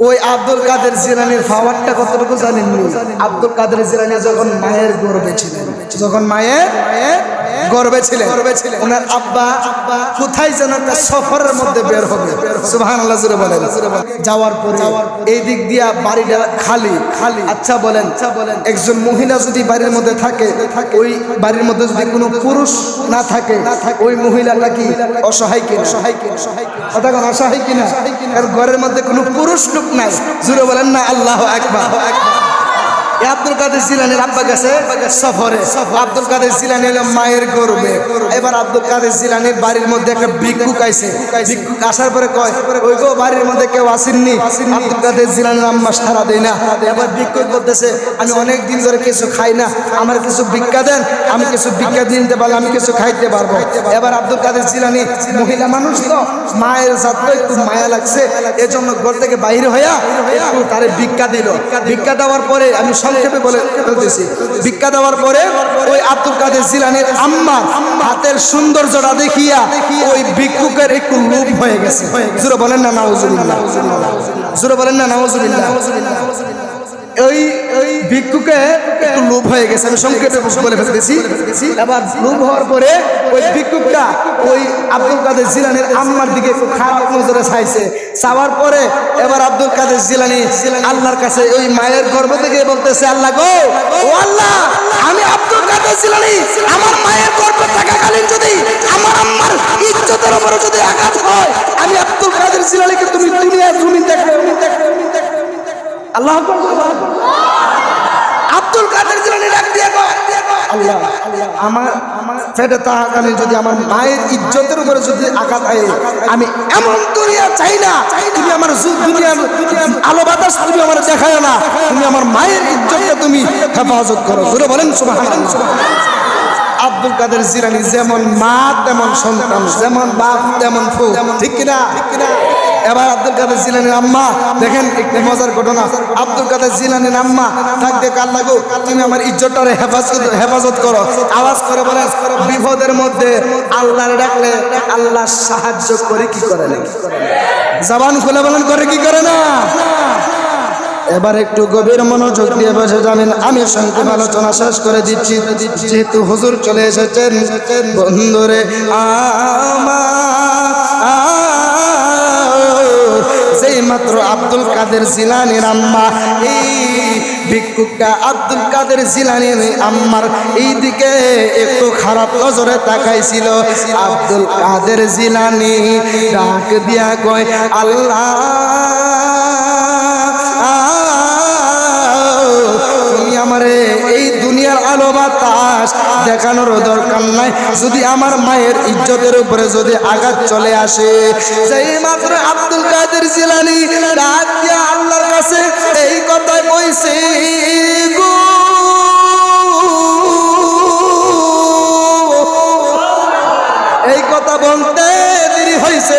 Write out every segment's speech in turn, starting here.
ওই আব্দুল কাদের জিরানির পাওয়ারটা কতটুকু জানেন আব্দুল কাদের জিরানি যখন মায়ের গর্বে ছিলেন, যখন মায়ের মায়ের গর্বে ছিলেন। ওনার আব্বা কোথায় যেন একটা সফরের মধ্যে বের হবে। সুবহানাল্লাহ জুড়ে বলেন। যাওয়ার পরে এই দিক দিয়া বাড়িটা খালি। খালি। আচ্ছা বলেন আচ্ছা বলেন। একজন মহিলা যদি বাড়ির মধ্যে থাকে ওই বাড়ির মধ্যে যদি কোনো পুরুষ না থাকে ওই মহিলাটা কি অসহায় কিনা? অসহায় কিনা? কথা অসহায় কিনা? ঘরের মধ্যে কোনো পুরুষ লোক নাই। জুড়ে বলেন না আল্লাহ একবার আব্দুল কাদের জিলানির আব্বা গেছে সফরে। আব্দুল কাদের জিলানি হলো মায়ের গর্বে। এবার আব্দুল কাদের জিলানির বাড়ির মধ্যে একটা ভিক্ষুক আইছে। ভিক্ষুক আসার পরে কয়, ওই গো, বাড়ির মধ্যে কেউ আসেননি? আব্দুল কাদের জিলানির আম্মা সারা দেয় না। এবার ভিক্ষুক বলতেছে, আমি অনেক দিন ধরে কিছু খাই না। আমার কিছু ভিক্ষা দেন, আমি কিছু ভিক্ষা দিয়ে নিতে পারলে আমি কিছু খাইতে পারব। এবার আব্দুল কাদের জিলানি, মহিলা মানুষ তো, মায়ের সাথে একটু মায়া লাগছে। এজন্য ঘর থেকে বাইরে হইয়া তারে ভিক্ষা দিল। ভিক্ষা দেওয়ার পরে আমি সংক্ষেপে বলে বলতেছি ভিক্ষা দেওয়ার পরে ওই আব্দুল কাদের জিলানির আম্মা হাতের সৌন্দর্যটা দেখিয়া ওই ভিক্ষুকের একটু লোভ হয়ে গেছে। জোরে বলেন না, নাউজুবিল্লাহ। জোরে বলেন না, নাউজুবিল্লাহ। ওই ওই ভিক্ষুকে একটু লোভ হয়ে গেছে আমি সংক্ষেপে বলে ফেলতেছি এবার লোভ হওয়ার পরে ওই ভিক্ষুকটা ওই আব্দুল কাদের জিলানির আম্মার দিকে একটু খারাপ নজরে চাইছে। চাওয়ার পরে এবার আব্দুল কাদের জিলানি আল্লাহর কাছে ওই মায়ের গর্ভ থেকে বলতেছে আল্লাহ গো ও আল্লাহ আমি আব্দুল কাদের জিলানি আমার মায়ের গর্ভে থাকাকালীন যদি আমার আম্মার ইজ্জতের উপরে যদি আঘাত হয় আমি আব্দুল কাদের জিলানিকে তুমি দেখবে আল্লাহ আব্দুল কাদের জিলানি ডাক দিয়ে আল্লাহ আমার আমার পেটে তাহাকালীন যদি আমার মায়ের ইজ্জতের উপরে যদি আঘাত হয় আমি এমন দুনিয়া চাই না, তুমি আমার দুনিয়ার আলো বাতাস তুমি আমার দেখায় না, তুমি আমার মায়ের ইজ্জতটা তুমি হেফাজত করো। জোরে বলেন, সুবহানাল্লাহ। আব্দুল কাদের জিলানি যেমন মা, তেমন সন্তান, যেমন বাপ, তেমন ফু ঠিক কিনা ঠিক কিনা? এবার আব্দুল কাদের জিলানির আম্মা, দেখেন একটি মজার ঘটনা। আব্দুল কাদের জিলানির আম্মা, থাক দেখ আল্লাহ গো তুমি আমার ইজ্জতটারে হেফাজত হেফাজত করো। আওয়াজ করে বলে বিপদের মধ্যে আল্লাহর ডাকলে আল্লাহ সাহায্য করে কি করে না জবান খুলে বলেন, করে কি করে না? এবার একটু গভীর মনোযোগ দিয়ে বসে জানেন, আমি সংক্ষেপ আলোচনা শেষ করে দিচ্ছি। যেহেতু হুজুর চলে এসেছেন, বন্ধুরে সেই আব্দুল কাদের জিলানির আম্মা, এই ভিক্ষুকটা আব্দুল কাদের জিলানির আম্মার এই দিকে একটু খারাপ নজরে তাকাইছিল। আব্দুল কাদের জিলানি ডাক দিয়া কয়, আল্লাহ আমারে এই দুনিয়ার আলো বাতাস দেখানোর দরকার নাই। যদি আমার মায়ের ইজ্জতের উপরে যদি আঘাত চলে আসে সেই মাত্র আব্দুল কাদের জিলানি ডাক আল্লাহর কাছে এই কথাই কইছে গো এই কথা বলতে দেরি হয়েছে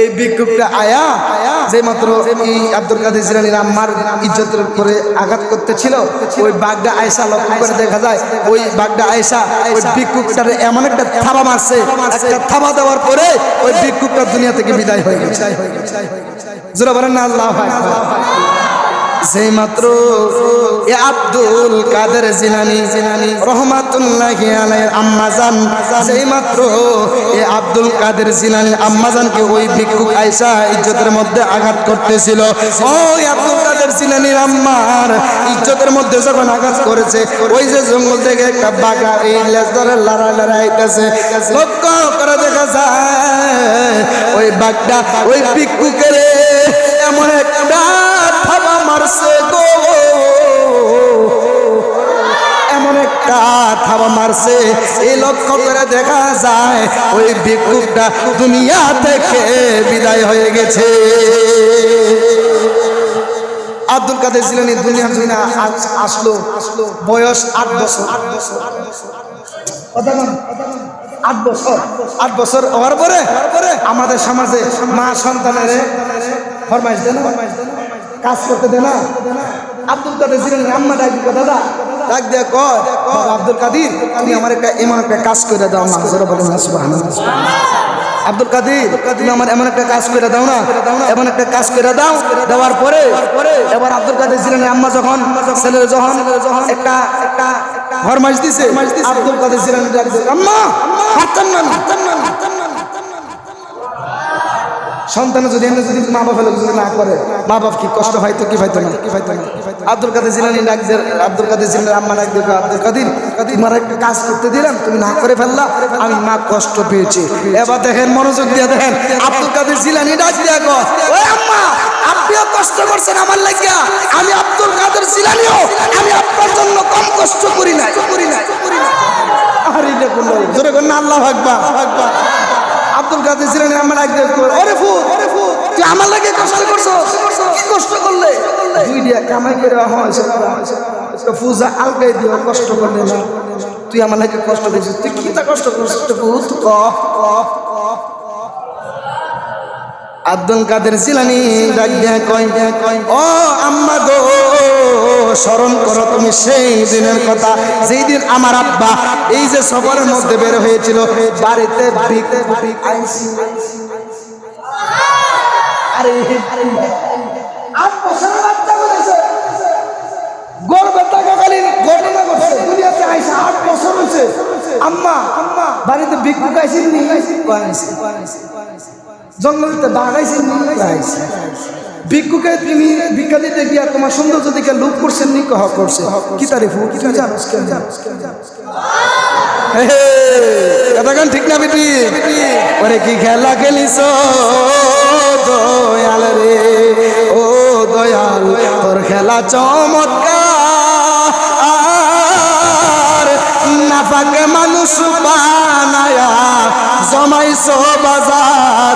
এই বিক্ষোভটা আয়া যে মাত্র এই আব্দুল কাদের জিলানির আম্মার ইজ্জতের করে আঘাত করতেছিল, ওই বাঘটা আয়সা লক্ষ্য করে দেখা যায়, ওই বাঘটা আয়সা ওই বিক্ষোভটা এমন একটা থাবা মারছে, একটা থাবা দেওয়ার পরে ওই বিক্ষোভটা দুনিয়া থেকে বিদায় হয়ে গেছে। জোরা বলেন না, আল্লাহ সেই মাত্র এ আব্দুল কাদের জিলানি জিলানি রহমাতুল্লাহ আলাইহির আম্মাজান সেই মাত্র এ আব্দুল কাদের জিলানি আম্মাজানকে ওই ভিক্ষুক আয়সা ইজ্জতের মধ্যে আঘাত করতেছিল। ওই আব্দুল কাদের জিলানির আম্মার ইজ্জতের মধ্যে যখন আঘাত করেছে, ওই যে জঙ্গল থেকে একটা বাঘা এই লেজ ধরে লড়াই লড়াই আইতেছে। লক্ষ্য করে দেখা যায়, ওই বাঘটা ওই ভিক্ষুকের এমন একটা থাবা মারছে গো এমন একটা থাবা মারছে এই লক্ষ্য করে দেখা যায় ওই ভিক্ষুকটা দুনিয়া থেকে বিদায় হয়ে গেছে আব্দুল কাদের জিলানি দুনিয়ার জন্য আস- আসলো বয়স আট বছর কথা বল, কথা বল। আট বছর আট বছর হওয়ার পরে আমাদের সমাজে মা সন্তানের ফরমাইশ দেয় না? কাজ করতে দেয় না? আব্দুল কাদের জিলানি আম্মা ডাক দাদা ডাক দিয়ে কয় আব্দুল কাদির তুমি আমার একটা এমন একটা কাজ করে দাও মা জোরে বলো না সুবহানাল্লাহ আব্দুল কাদির তুমি আমার এমন একটা কাজ করে দাও না। এমন একটা কাজ করে দাও দেওয়ার পরে এবার আব্দুল কাদের জিলানি আম্মা যখন ছেলের যখন একটা একটা ফরমাইশ দিছে আব্দুল কাদের জিলানি ডাক দিয়ে, আম্মা হাততাম না হাততাম না হাততাম না। সন্তান যদি এমনি যদি মা বাবা যদি না করে মা বাপ কি কষ্ট হয়তো কি হয়তো না কি হয়তো না আব্দুল কাদের জিলানি ডাক দিয়ে আব্দুল কাদের জিলানি আম্মা ডাক কয়, আব্দুল কাদির তোমার একটা কাজ করতে দিলাম তুমি না করে ফেললা আমি মা কষ্ট পেয়েছি। এবার দেখেন মনোযোগ দিয়ে দেখেন আব্দুল কাদের জিলানি ডাক দিয়ে কয়, ওই আম্মা আপনিও কষ্ট করছেন আমার লাগিয়া আমি আব্দুল কাদের জিলানিও আমি আপনার জন্য কম কষ্ট করি না করি না করি না আরে লোক? জোরে কোন আল্লাহ ভাগবা ভাগবা আব্দুল কাদের জিলানি আমার একজন ওরে ফু ওরে ফু তুই আমার লাগে কষ্ট করছ? কি কষ্ট করলে? দুই দিয়া কামাই করে হয়েছে ফুজা আলগাই দিও কষ্ট করলে না। তুই আমার লাগে কষ্ট করছিস তুই কি তা কষ্ট করছিস? তো বহুত ক ক। আব্দুল কাদের জিলানি ও আম্মা গো, স্মরণ করো তুমি সেই দিনের কথা। যেই দিন আমার আব্বা এই যে সফরের মধ্যে বের হয়েছিল, বাড়িতে আইসি আরে আম্মা আম্মা, বাড়িতে ভিক ভিক আইসি নি জঙ্গলিতে বাগাইছেন নি আইসি ভিক্ষুকে তুমি ভিক্ষা দিতে গিয়া তোমার সৌন্দর্য দিকে লোক করছেন নি কহ করছে। কি তারিফ কি তুই জানোস কেন? হে হে, কথাখান ঠিক না বেটি? ওরে কি খেলা খেলিস দয়াল রে। ও দয়াল তোর খেলা চমৎকার। না নাফাকে মানুষ বানায়া জমাইছো বাজার।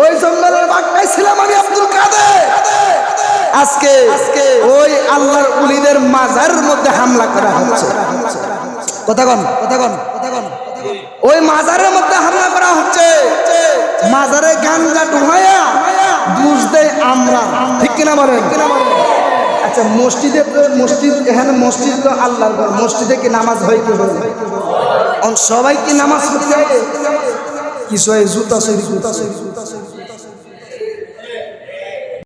ওই জঙ্গলের ভাগ পাইছিলাম আমি আব্দুল কাদের। আজকে ওই আল্লাহর উলিদের মাজারের মধ্যে হামলা করা হচ্ছে। কথা কন কথা কন কথা কন। ওই মাজারের মধ্যে হামলা করা হচ্ছে। মাজারে গাঞ্জা ঢুকাইয়া দুষ দেয় আমরা। ঠিক কিনা বলেন? আচ্ছা মসজিদে মসজিদ, এখানে মসজিদ তো আল্লাহর ঘর। মসজিদে কি নামাজ হয় কি বলে সবাই কি নামাজ পড়তে হয় কিছু হয় জুতা সরি জুতা সরি জুতা সরি